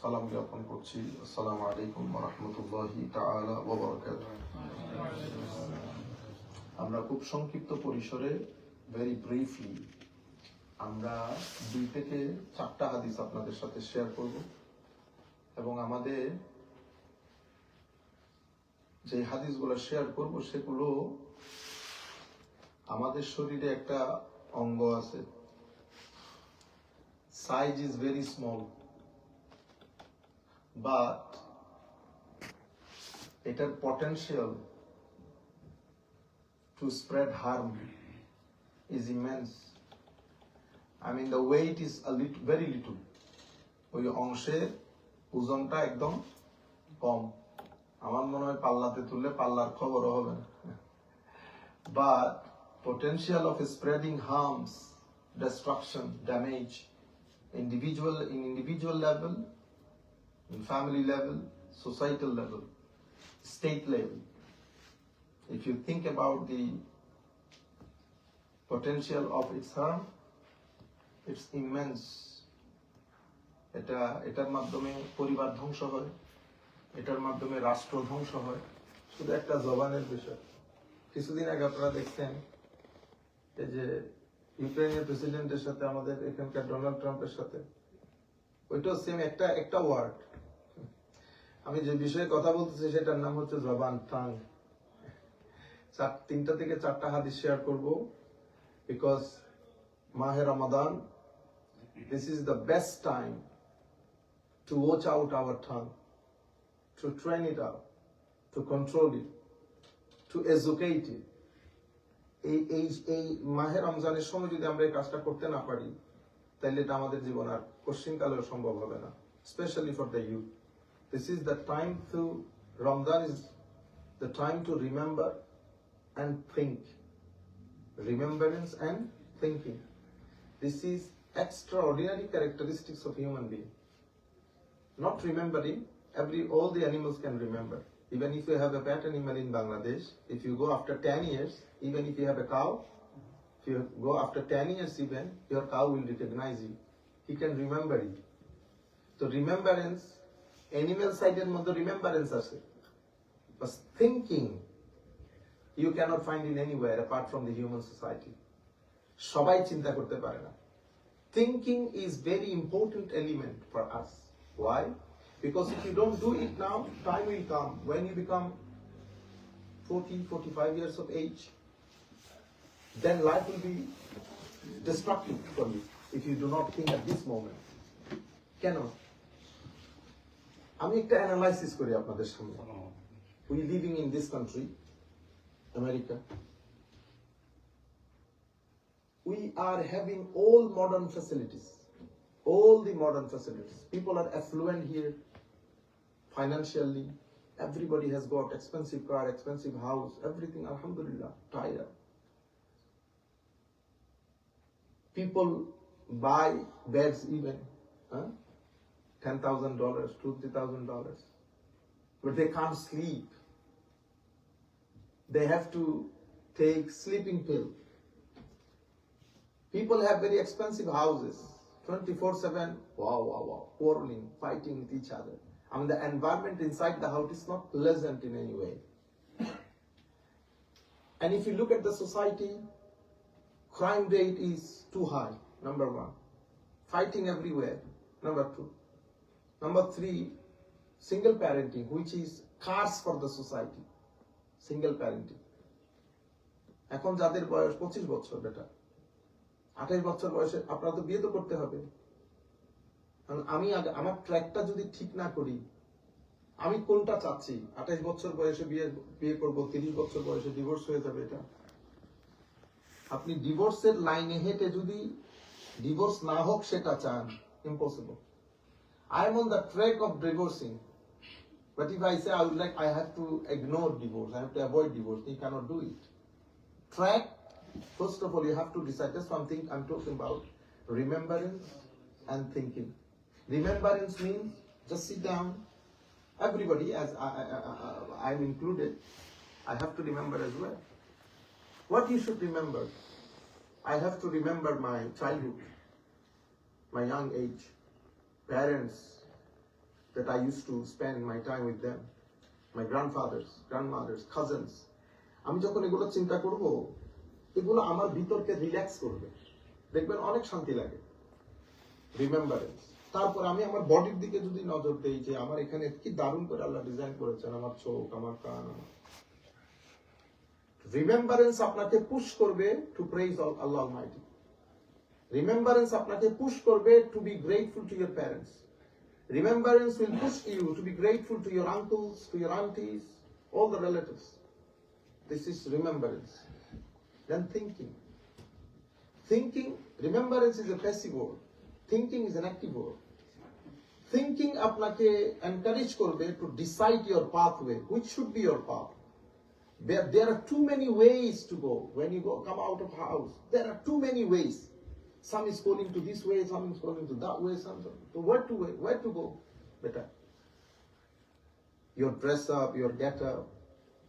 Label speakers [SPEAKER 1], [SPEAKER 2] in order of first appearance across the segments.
[SPEAKER 1] সালাম জ্ঞাপন করছি। আলাইকুম রহমতুল্লাহি আমরা খুব সংক্ষিপ্ত পরিসরে ভেরি ব্রিফলি আমরা দুই থেকে চারটা হাদিস আপনাদের সাথে শেয়ার করব। এবং আমাদের যে হাদিসগুলো শেয়ার করব, সেগুলো আমাদের শরীরে একটা অঙ্গ আছে। Size is very small but এটার potential two spread harm is immense I mean the weight is very little ওই অংশের ওজনটা একদম কম আমার মনে হয় পাল্লাতে তুললে পাল্লার খবরও হবে না but potential of spreading harms, destruction, damage, individual in individual level, in family level, societal level, state level. If you think about the potential of its harm, it's immense. এটা এটার মাধ্যমে পরিবার ধ্বংস হয় এটার মাধ্যমে রাষ্ট্র ধ্বংস হয় শুধু একটা জবানের বিষয় কিছুদিন আগে আপনারা দেখছেন এই যে ইউক্রেনের প্রেসিডেন্টের সাথে আমাদের এখানকার ডোনাল্ড ট্রাম্পের সাথে ওইটাও সেম একটা একটা ওয়ার্ড আমি যে বিষয়ে কথা বলতেছি সেটার নাম হচ্ছে জবান টাং। চার, তিনটা থেকে চারটা হাদিস শেয়ার করব বিকজ মাহে রমাদান this is the best time to watch out our tongue to train it out to control it to educate it এই এই এই মাহে রমজানের সময় যদি আমরা এই কাজটা করতে না পারি তাহলে এটা আমাদের জীবন আর কোশ্চিনকালেও সম্ভব হবে না specially for the youth This is the time to, Ramadan is the time to remember and think. Remembrance and thinking. This is extraordinary characteristics of human being. Not remembering, every all the animals can remember. Even if you have a pet animal in Bangladesh, if you go after 10 years, even if you have a cow, if you go after 10 years even, your cow will recognize you. He can remember you. So remembrance side এর মধ্যে remembrance আছে but thinking you cannot find in anywhere apart from the human society সবাই চিন্তা করতে পারে না thinking is very important element for us why because if you don't do it now time will come when you become 40 45 years of age then life will be destructive for you if you do not think at this moment কেন আমি একটা analysis করি আপনাদের সামনে we living in this country America we are having all modern facilities all the modern facilities people are affluent here financially everybody has got expensive car expensive house everything alhamdulillah tire people buy beds even huh? $10000 $20000 but they can't sleep they have to take sleeping pill People have very expensive houses, 24 7, wow, wow, wow, quarreling, fighting with each other. I mean, the environment inside the house is not pleasant in any way. And if you look at the society, crime rate is too high, number one. Fighting everywhere, number two. Number three, single parenting, which is curse for the society. Single parenting. এখন যাদের বয়স পঁচিশ বছর বেটা। আঠাশ বছর বয়সে আপনারা তো বিয়ে তো করতে হবে। কারণ আমি আমার ট্র্যাকটা যদি ঠিক না করি আমি কোনটা চাচ্ছি? আঠাশ বছর বয়সে বিয়ে বিয়ে করব তিরিশ বছর বয়সে ডিভোর্স হয়ে যাবে এটা। আপনি ডিভোর্সের লাইনে হেঁটে যদি ডিভোর্স না হোক সেটা চান impossible I am on the track of divorcing. But if I say I would like, I have to ignore divorce, I have to avoid divorce, he cannot do it. Track, first of all, you have to decide. That's one thing I'm talking about remembrance and thinking. Remembrance means just sit down. Everybody, as I, am included, I have to remember as well. What you should remember? I have to remember my childhood, my young age. Parents that I used to spend my time with them, my grandfathers, grandmothers, cousins. আমি যখন এগুলো চিন্তা করব এগুলো আমার ভিতরকে relax করবে। দেখবেন অনেক শান্তি লাগে। রিমেম্বারেন্স তারপর আমি আমার বডির দিকে যদি নজর দেই যে আমার এখানে কি দারুণ করে আল্লাহ ডিজাইন করেছেন আমার চোখ আমার কান। রিমেম্বারেন্স আপনাকে পুশ করবে to praise Allah almighty remembrance আপনাকে পুশ করবে two be grateful to year parents remembrance will push you two be grateful to year uncle's two year আন্টিস all the relatives this is remembrance then thinking thinking remembrance is a passive word thinking is an active word thinking আপনাকে encourage করবে to decide your pathway which should be your path there, there are too many ways to go when you go come out of house there are too many ways some is going to this way some is going to that way some so where to where to go better. Your dress up your get up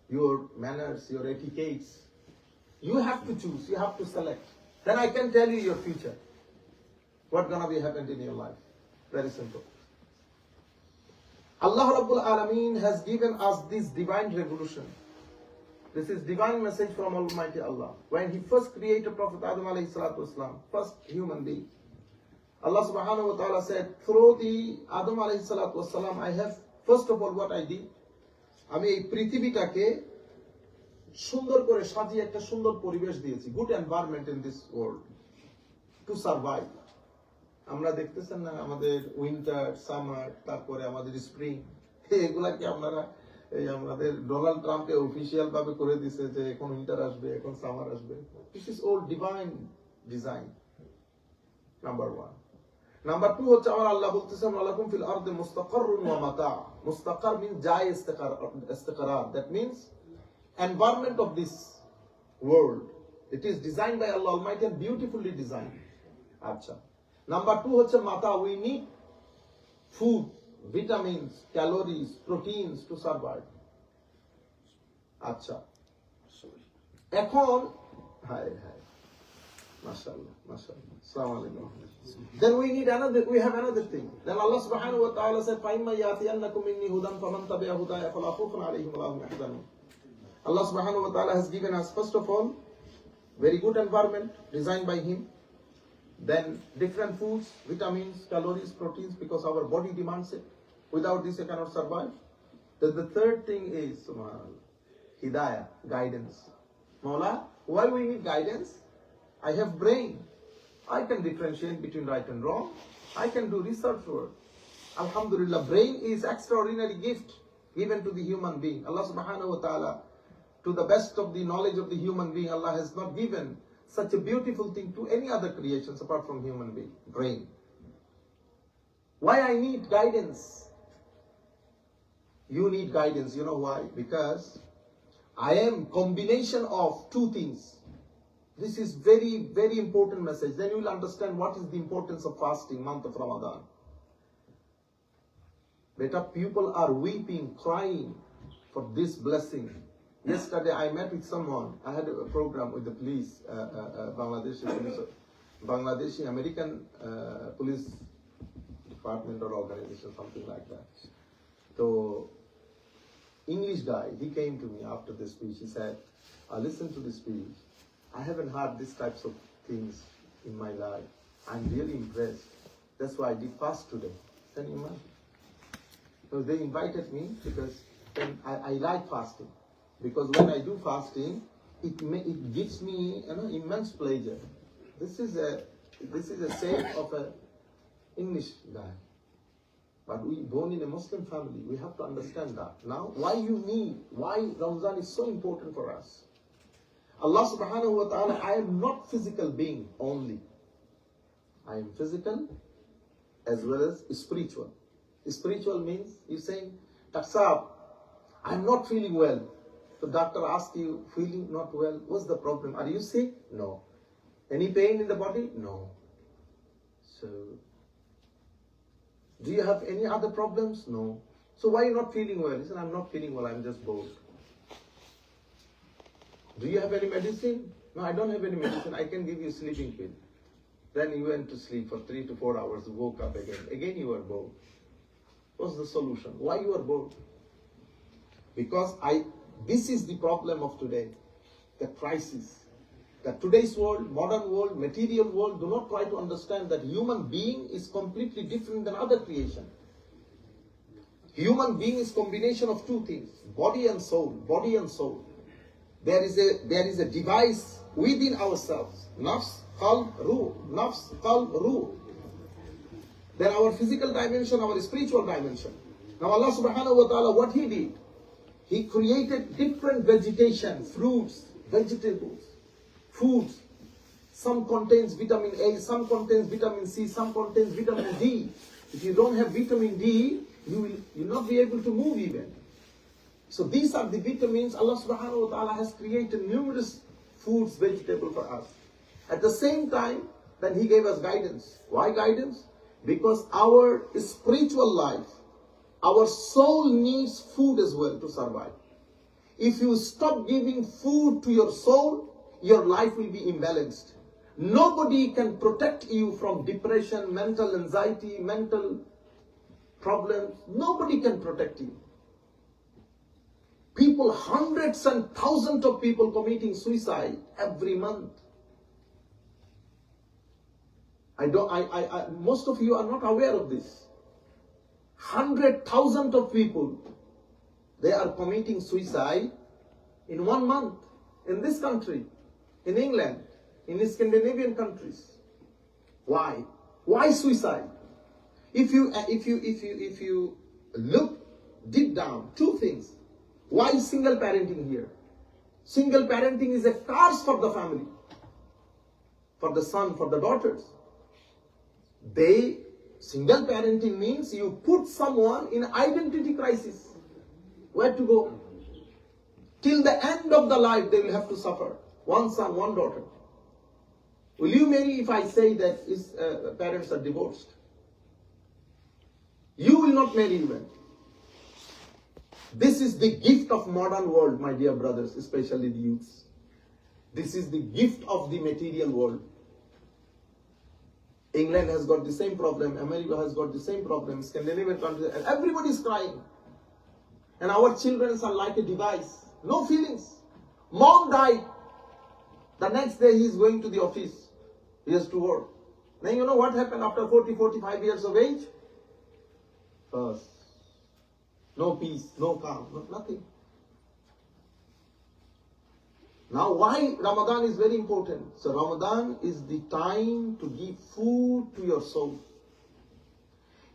[SPEAKER 1] your manners your etiquettes. You have to choose you have to select. Then i can tell you your future. What gonna be happened in your life? Very simple. Allah Rabbul Alameen has given us this divine revolution. This is divine message from Almighty Allah. When He first created Prophet Adam alayhi salatu wasalam, first human being, Allah subhanahu wa ta'ala said, through the Adam alayhi salatu wasalam, I have, first of all, what I did, আমি এই পৃথিবীটাকে সুন্দর করে সাজিয়ে একটা সুন্দর পরিবেশ দিয়েছি good environment in this world to survive আমরা দেখতেছেন না আমাদের উইন্টার সামার তারপরে আমাদের স্প্রিং এগুলা কি আপনারা এই আমাদের ডোনাল্ড ট্রাম্পকে অফিসিয়াল ভাবে করে দিছে যে এখন উইন্টার আসবে, এখন সামার আসবে। This is all divine design number one number two হচ্ছে আমার আল্লাহ বলতেছেন ফিল ওয়া মাতা। মুস্তাকার mean that means of this world, it is designed by Allah Almighty and beautifully designed. আচ্ছা। নাম্বার টু হচ্ছে মাথা we need food vitamins calories proteins to survive আচ্ছা এখন হায় হায় মাশাআল্লাহ মাশাআল্লাহ আসসালামু আলাইকুম then we need another we have another thing then Allah subhanahu wa ta'ala said fa imma yatiyannakum minni hudan faman tabi'a hudaya fala khawfun alayhim wa la yahzanun Allah subhanahu wa ta'ala has given us first of all very good environment designed by him then different foods, vitamins, calories, proteins, because our body demands it. Without this, you cannot survive. Then the third thing is hidayah, guidance. Mawla, why we need guidance? I have brain. I can differentiate between right and wrong. I can do research work. Alhamdulillah, brain is extraordinary gift given to the human being. Allah subhanahu wa ta'ala, to the best of the knowledge of the human being, Allah has not given such a beautiful thing to any other creations apart from human being brain why i need guidance you need guidance you know why because i am combination of two things this is very very important message then you will understand what is the importance of fasting month of ramadan Beta, people are weeping, crying for this blessing. Yesterday, I met with someone. I had a program with the police, uh, uh, uh, Bangladeshi police, Bangladeshi American uh, police department or organization, something like that. So, English guy, he came to me after the speech. He said, ah, "I listened to the speech. I haven't heard these types of things in my life. I'm really impressed. That's why I did fast today." Can you imagine? So they invited me because I, I like fasting because when I do fasting, it may, it gives me you know immense pleasure. This is a this is a saying of a English guy, but we born in a Muslim family. We have to understand that now. Why you need why Ramadan is so important for us. Allah Subhanahu wa Taala. I am not physical being only. I am physical as well as spiritual. Spiritual means you're saying, Taksab, I'm not feeling well. So doctor asks you, feeling not well, what's the problem? Are you sick? No. Any pain in the body? No. So, do you have any other problems? No. So why are you not feeling well? He said, I'm not feeling well, I'm just bored. Do you have any medicine? No, I don't have any medicine. I can give you sleeping pill. Then you went to sleep for three to four hours, woke up again. Again you were bored. What's the solution? Why you are bored? Because I this is the problem of today. The crisis. That today's world, modern world, material world do not try to understand that human being is completely different than other creation. Human being is combination of two things, body and soul, body and soul. There is a there is a device within ourselves. Nafs, qalb, ruh. Nafs, qalb, ruh. Then our physical dimension, our spiritual dimension. Now Allah subhanahu wa ta'ala, what He did? He created different vegetation, fruits, vegetables, foods. Some contains vitamin A, some contains vitamin C, some contains vitamin D. If you don't have vitamin D, you will you'll not be able to move even. So these are the vitamins Allah subhanahu wa ta'ala has created numerous foods, vegetable for us. At the same time, then He gave us guidance. Why guidance? Because our spiritual life, our soul needs food as well to survive. If you stop giving food to your soul, your life will be imbalanced. Nobody can protect you from depression, mental anxiety, mental problems. Nobody can protect you. People, hundreds and thousands of people committing suicide every month. I don't, I, I, I, most of you are not aware of this. Hundred thousand of people, they are committing suicide in one month in this country, in England, in Scandinavian countries. Why? Why suicide? If you, uh, if you, if you, if you look deep down, two things. Why single parenting here? Single parenting is a curse for the family, for the son, for the daughters. They, single parenting means you put someone in identity crisis. Where to go? Till the end of the life, they will have to suffer. One son, one daughter. Will you marry if I say that his uh, parents are divorced? You will not marry even. This is the gift of modern world, my dear brothers, especially the youths. This is the gift of the material world. England has got the same problem, America has got the same problem, Scandinavian countries, and everybody is crying. And our children are like a device, no feelings. Mom died. The next day he is going to the office. He has to work. Then you know what happened after 40, 45 years of age? First, no peace, no calm, no, nothing. Now, why Ramadan is very important? So, Ramadan is the time to give food to your soul.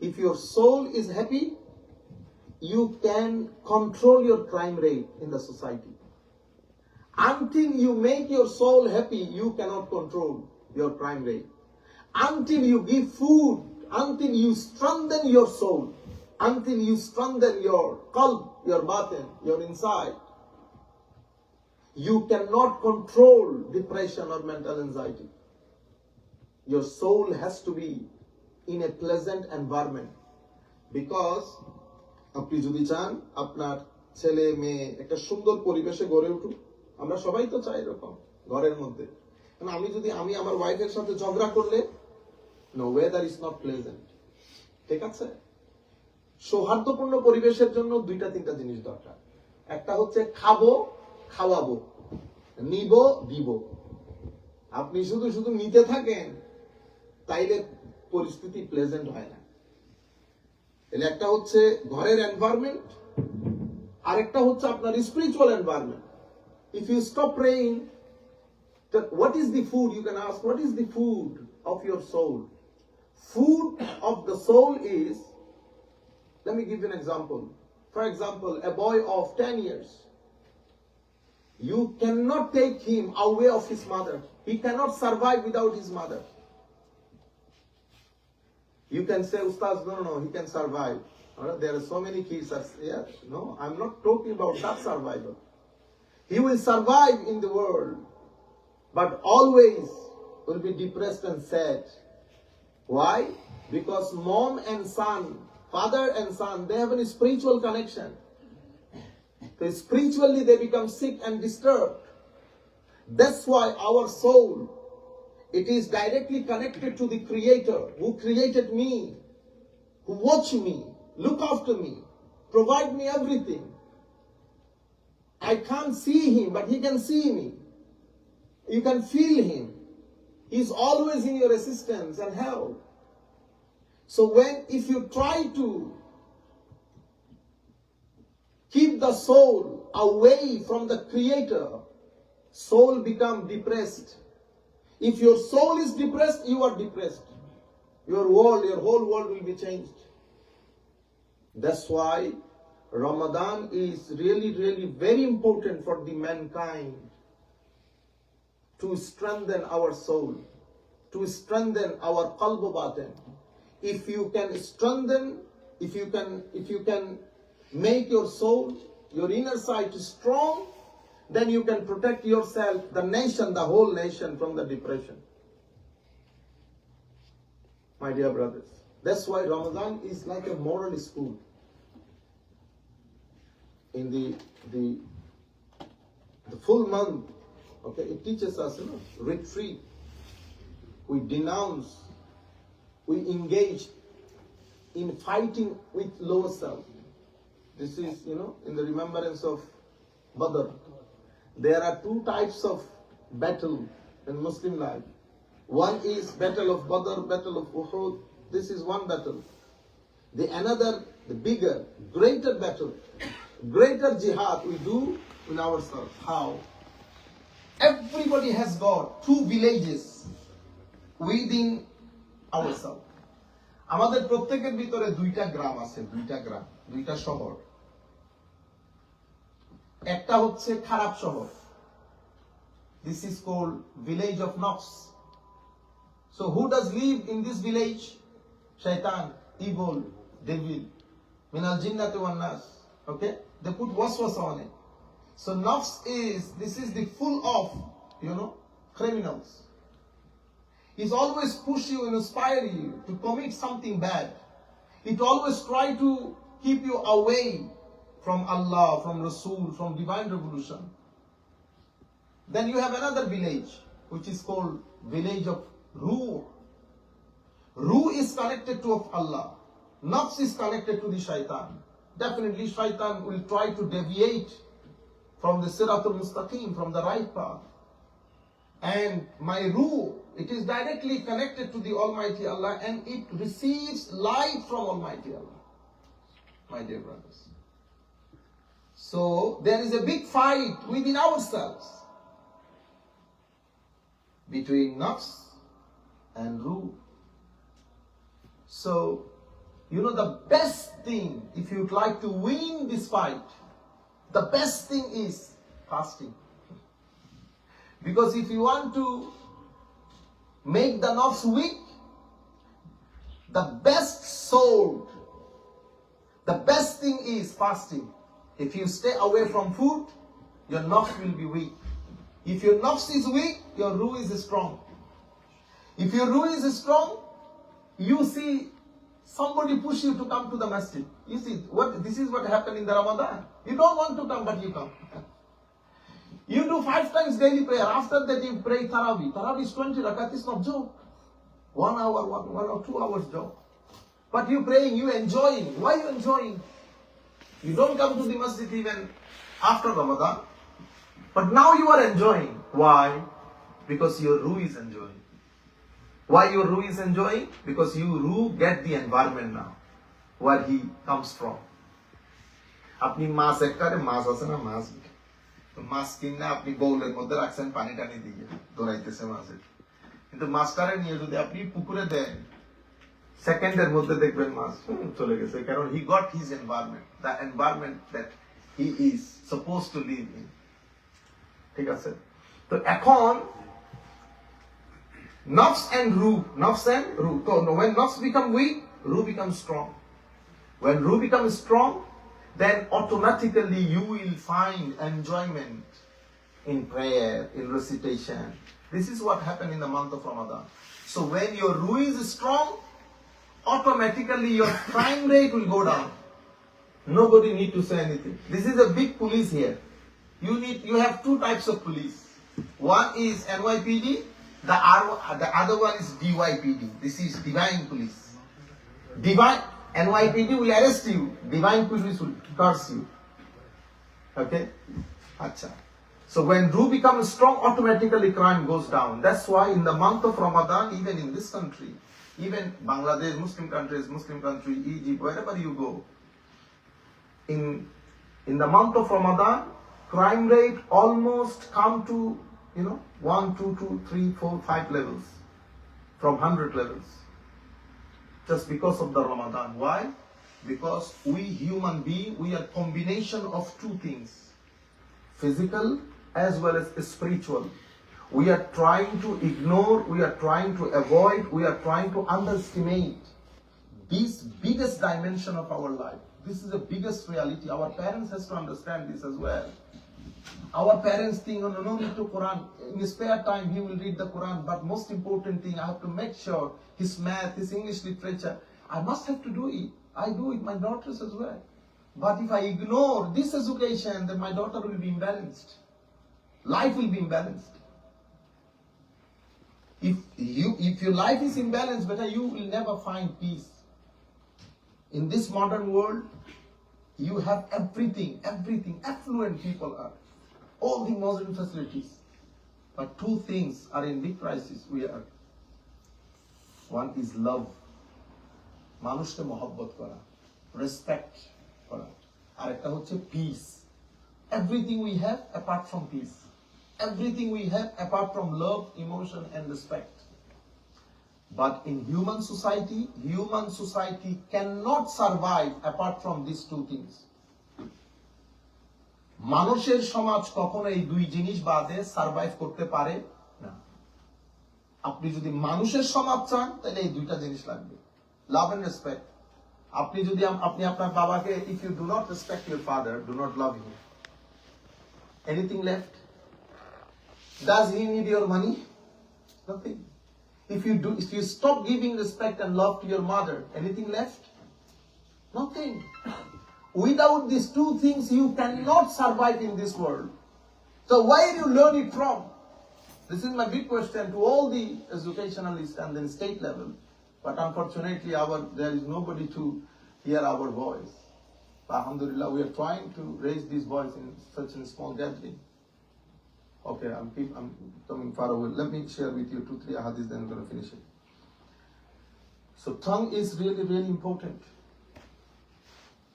[SPEAKER 1] If your soul is happy, you can control your crime rate in the society. Until you make your soul happy, you cannot control your crime rate. Until you give food, until you strengthen your soul, until you strengthen your qalb, your batin, your inside, you cannot control depression or mental anxiety. Your soul has to be in a pleasant environment because আপনি যদি চান আপনার ছেলে মেয়ে একটা সুন্দর পরিবেশে গড়ে উঠুক আমরা সবাই তো চাই এরকম, ঘরের মধ্যে। আমি যদি, আমি আমার ওয়াইফের সাথে ঝগড়া করলে no weather is not pleasant ঠিক আছে? সৌহার্দ্যপূর্ণ পরিবেশের জন্য দুইটা, তিনটা জিনিস দরকার। একটা হচ্ছে খাব, খাওয়াবো, নিব, দিব। আপনি শুধু শুধু নিতে থাকেন, তাইলে পরিস্থিতি প্লেজেন্ট হয় না। একটা হচ্ছে ঘরের এনভায়রনমেন্ট আরেকটা হচ্ছে আপনার spiritual environment If you stop praying, what is the food? You can ask, what is the food of your soul? Food of the soul is, let me give you an example. For example, a boy of 10 years, you cannot take him away of his mother. He cannot survive without his mother. You can say, Ustaz, no, no, no, he can survive. Right? There are so many kids. Yes, no, I'm not talking about that survival. He will survive in the world, but always will be depressed and sad. Why? Because mom and son, father and son, they have a spiritual connection. So spiritually they become sick and disturbed. That's why our soul it is directly connected to the Creator who created me, who watch me, look after me, provide me everything. I can't see Him, but He can see me. You can feel Him. He's always in your assistance and help. So when, if you try to keep the soul away from the creator soul become depressed if your soul is depressed you are depressed your world your whole world will be changed that's why ramadan is really really very important for the mankind to strengthen our soul to strengthen our qalb batin. If you can strengthen if you can if you can make your soul your inner side strong then you can protect yourself the nation the whole nation from the depression. My dear brothers that's why ramadan is like a moral school in the the the full month okay it teaches us you know retreat we denounce we engage in fighting with lower self this is, you know, in the remembrance of Badr. There are two types of battle in Muslim life. One is battle of Badr, battle of Uhud. This is one battle. The another, the bigger, greater battle, greater jihad we do in ourselves. How? Everybody has got two villages within ourselves. আমাদের প্রত্যেকের ভিতরে দুইটা গ্রাম আছে, দুইটা গ্রাম, দুইটা শহর একটা হচ্ছে খারাপ শহর this is cold village of Knox so who does live in this village শৈতান ইভল ডেভিল মিনাল জিন্নাতে ওয়ান নাস ওকে They put waswas on it. So nafs is, this is the full of, you know, criminals. It always push you and inspire you to commit something bad. It always try to keep you away from Allah, from Rasul, from divine revolution. Then you have another village, which is called village of Ruh. Ruh is connected to of Allah. Nafs is connected to the shaitan. Definitely shaitan will try to deviate from the Siratul Mustaqim, from the right path. And my ruh, it is directly connected to the Almighty Allah and it receives light from Almighty Allah. My dear brothers. So there is a big fight within ourselves between nafs and ruh. So, you know, the best thing, if you'd like to win this fight, the best thing is fasting. Because if you want to make the nafs weak, the best soul, the best thing is fasting. If you stay away from food, your nafs will be weak. If your nafs is weak, your ruh is strong. If your ruh is strong, you see somebody push you to come to the masjid. You see, what this is what happened in the Ramadan. You don't want to come, but you come. You do five times daily prayer. After that, you pray Taraweeh. Taraweeh is 20 rakat. It's not joke. One hour, one, one or two hours joke. But you praying, you enjoying. Why you enjoying? You don't come to the masjid even after Ramadan. But now you are enjoying. Why? Because your ruh is enjoying. Why your ruh is enjoying? Because you ruh get the environment now, where he comes from. আপনি মাছ একটারে মাছ আছে না, মাছ মাছ কিনে আপনি বউলের মধ্যে রাখছেন, পানি টানি দিয়ে দৌড়াইতেছে মাছের কিন্তু মাছটারে নিয়ে যদি আপনি পুকুরে দেন, সেকেন্ডের মধ্যে দেখবেন মাছ চলে গেছে। কারণ he got his environment the environment that he is suppose to live in ঠিক আছে? তো এখন nafs and ruh nafs and ruh so when nafs become weak ruh becomes strong. When ruh becomes strong then automatically you will find enjoyment in prayer in recitation. This is what happened in the month of ramadan. So when your ruh is strong automatically your crime rate will go down. Nobody need to say anything. This is a big police here. You need you have two types of police. One is nypd The, R, the other one is DYPD. This is Divine Police. Divine NYPD will arrest you. Divine Police will curse you. Okay? Acha. So when Ru becomes strong, automatically crime goes down. That's why in the month of Ramadan, even in this country, even Bangladesh, Muslim countries, Muslim country, Egypt, wherever you go, in in the month of Ramadan, crime rate almost come to you know one, two, two, three, four, five levels from hundred levels. Just because of the Ramadan. Why? Because we human being, we are combination of two things. Physical as well as spiritual. We are trying to ignore, we are trying to avoid, we are trying to underestimate this biggest dimension of our life. This is the biggest reality. Our parents has to understand this as well. Our parents think, oh, no, no need to Quran. In his spare time, he will read the Quran. But most important thing, I have to make sure his math, his English literature, I must have to do it. I do it, my daughters as well. But if I ignore this education, then my daughter will be imbalanced. Life will be imbalanced. If you, if your life is imbalanced, better you will never find peace. In this modern world, you have everything, everything, affluent people are, all the modern facilities. But two things are in big crisis. We are. One is love. মানুষকে মহব্বত করা respect করা আর একটা হচ্ছে peace everything we have apart from peace everything we have apart from love emotion and respect But in human society, human society cannot survive apart from these two things. মানুষের সমাজ কখনো এই দুই জিনিস বাদে সার্ভাইভ করতে পারে না। আপনি যদি মানুষের সমাজ চান তাহলে এই দুইটা জিনিস লাগবে। লাভ এন্ড রেসপেক্ট আপনি যদি আপনি আপনার বাবাকে if you do not respect your father do not love him anything left does he need your money nothing if you do if you stop giving respect and love to your mother anything left? Nothing. Without these two things you cannot survive in this world. So where do you learn it from? This is my big question to all the educationalists and then state level. But unfortunately our there is nobody to hear our voice. Alhamdulillah we are trying to raise this voice in such a small gathering Okay, I'm, keep, I'm coming far away. Let me share with you two, three hadiths, then I'm going to finish it. So, tongue is really, really important.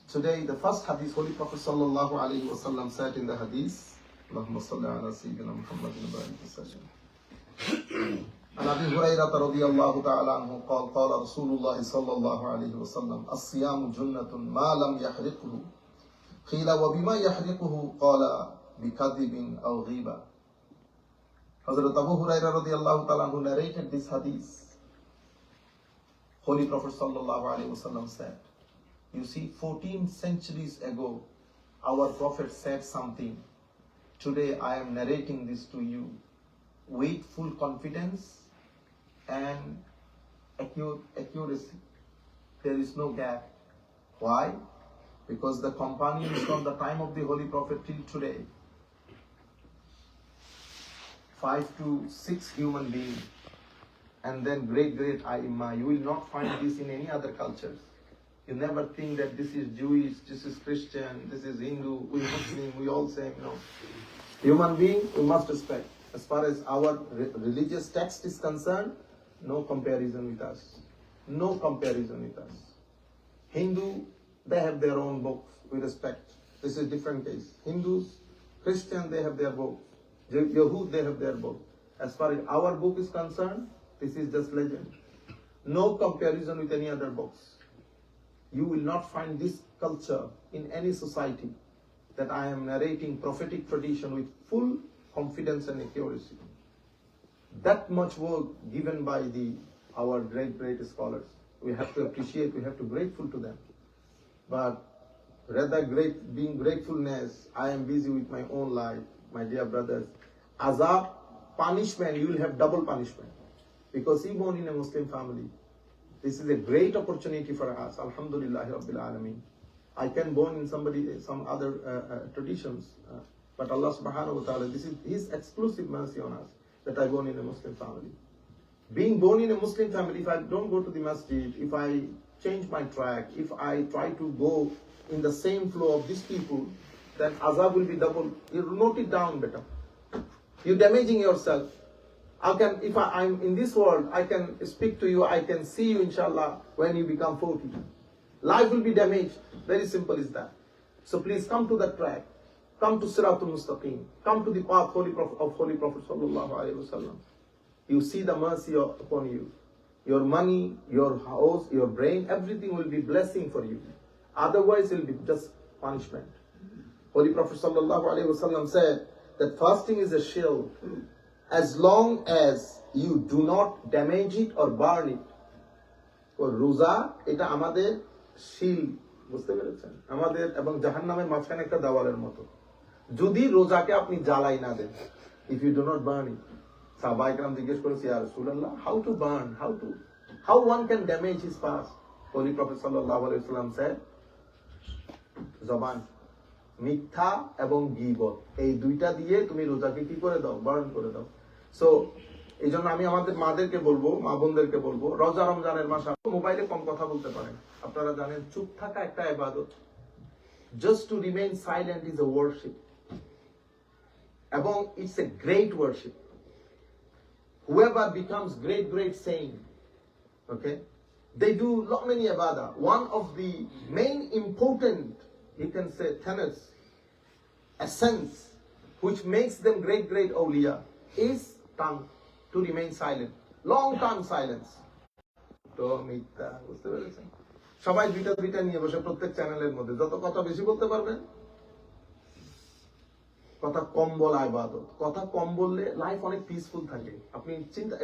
[SPEAKER 1] Today, the first hadith, Holy Prophet sallallahu alaihi wasallam said in the hadith, ala Sayyidina Muhammadin wa barik wa sallim. عن ابي هريره رضي الله تعالى عنه قال قال رسول الله صلى الله عليه وسلم الصيام جنه ما لم يحرقه قيل وبما يحرقه قال بكذب أو غيبه Hazrat Abu Hurairah radiallahu ta'ala narrated this hadith, Holy Prophet sallallahu alaihi wasallam said, you see 14 centuries ago our prophet said something. Today I am narrating this to you with full confidence and accu- accuracy. There is no gap. Why? Because the companions from the time of the Holy Prophet till today five to six human beings, and then great great Aima. You will not find this in any other cultures. You never think that this is Jewish, this is Christian, this is Hindu, we Muslim, we all same. No. Human being, we must respect. As far as our re- religious text is concerned, no comparison with us. No comparison with us. Hindu, they have their own books. We respect. This is different case. Hindus, Christian, they have their books. Yahud, they have their book. As far as our book is concerned, this is just legend. No comparison with any other books. You will not find this culture in any society that I am narrating prophetic tradition with full confidence and accuracy. That much work given by the our great great scholars. We have to appreciate, we have to be grateful to them. But rather great being gratefulness, I am busy with my own life, my dear brothers. Azab, punishment, you will have double punishment. Because you born in a Muslim family, this is a great opportunity for us. Alhamdulillah Rabbil Alameen. I can born in somebody, some other uh, uh, traditions, uh, but Allah subhanahu wa ta'ala, this is His exclusive mercy on us. that I born in a Muslim family. Being born in a Muslim family, if I don't go to the masjid, if I change my track, if I try to go in the same flow of these people, then azab will be double. You note it down better. You're damaging yourself. I can, if I, I'm in this world, I can speak to you, I can see you, inshallah, when you become 40. Life will be damaged. Very simple is that. So please come to that track. Come to Siratul Mustaqim. Come to the path Holy Prophet, of Holy Prophet Sallallahu Alaihi Wasallam. You see the mercy upon you. Your money, your house, your brain, everything will be blessing for you. Otherwise, it will be just punishment. Holy Prophet Sallallahu Alaihi Wasallam said that fasting is a shield. As long as you do not damage it or burn it. রোজা, এটা আমাদের শিল বুঝতে পেরেছেন? আমাদের এবং জাহান্নামের মাঝখানে একটা দেওয়ালের মতো। যদি রোজাকে আপনি জ্বালাই না দেন if you do not burn it সাহবাইকরাম জিজ্ঞেস করেছি আর রাসূলুল্লাহ how to burn how to how one can damage his fast holy prophet সাল্লাল্লাহু আলাইহি ওয়াসাল্লাম জবান মিথ্যা এবং গীবত। এই দুইটা দিয়ে তুমি রোজাকে কি করে দাও? বারণ করে দাও। সো এই জন্য আমি আমাদের মাদেরকে বলব, মা বোনদেরকে বলব, রোজা রমজানের মাস মোবাইলে কম কথা বলতে পারেন। আপনারা জানেন, চুপ থাকা একটা ইবাদত। Just to remain silent is a worship এবং it's a great worship whoever becomes great great saint okay? They do lot many ibadah. One of the main important you can say tenets essence which makes them great great awliya is tongue to remain silent long time silence তো মিথ্যা বুঝতে পেরেছেন সবাই দুইটা দুইটা নিয়ে বসে প্রত্যেক চ্যানেলের মধ্যে যত কথা বেশি বলতে পারবেন কথা কম বলা ইবাদত কথা কম বললে লাইফ অনেক পিসফুল থাকে আপনি চিন্তা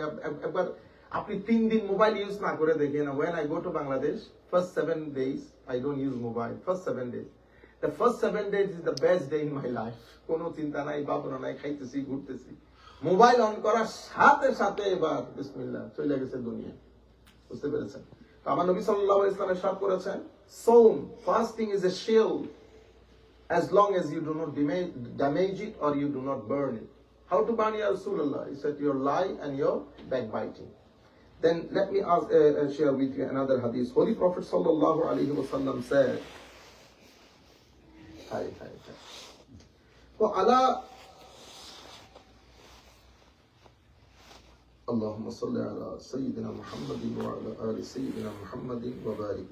[SPEAKER 1] একবার আপনি তিন দিন মোবাইল ইউজ না করে দেখেন when I go to Bangladesh first seven days I don't use mobile first seven days the first seven days is the best day in my life কোনো চিন্তা নাই ভাবনা নাই খাইতেছি ঘুরতেছি মোবাইল অন করার সাথে সাথে এবার বিসমিল্লাহ চলে গেছে দুনিয়া বুঝতে পেরেছেন তো আমার নবী সাল্লাল্লাহু আলাইহি ওয়াসাল্লাম ইরশাদ করেছেন সোম fasting is a shield as long as you do not damage, damage it or you do not burn it. How to burn your Rasulullah? He said your lie and your backbiting. Then let me ask, uh, uh, share with you another hadith. Holy Prophet sallallahu alaihi wasallam said, hi, hi. وعلى اللهم صل على سيدنا محمد وعلى آل سيدنا محمد وبارك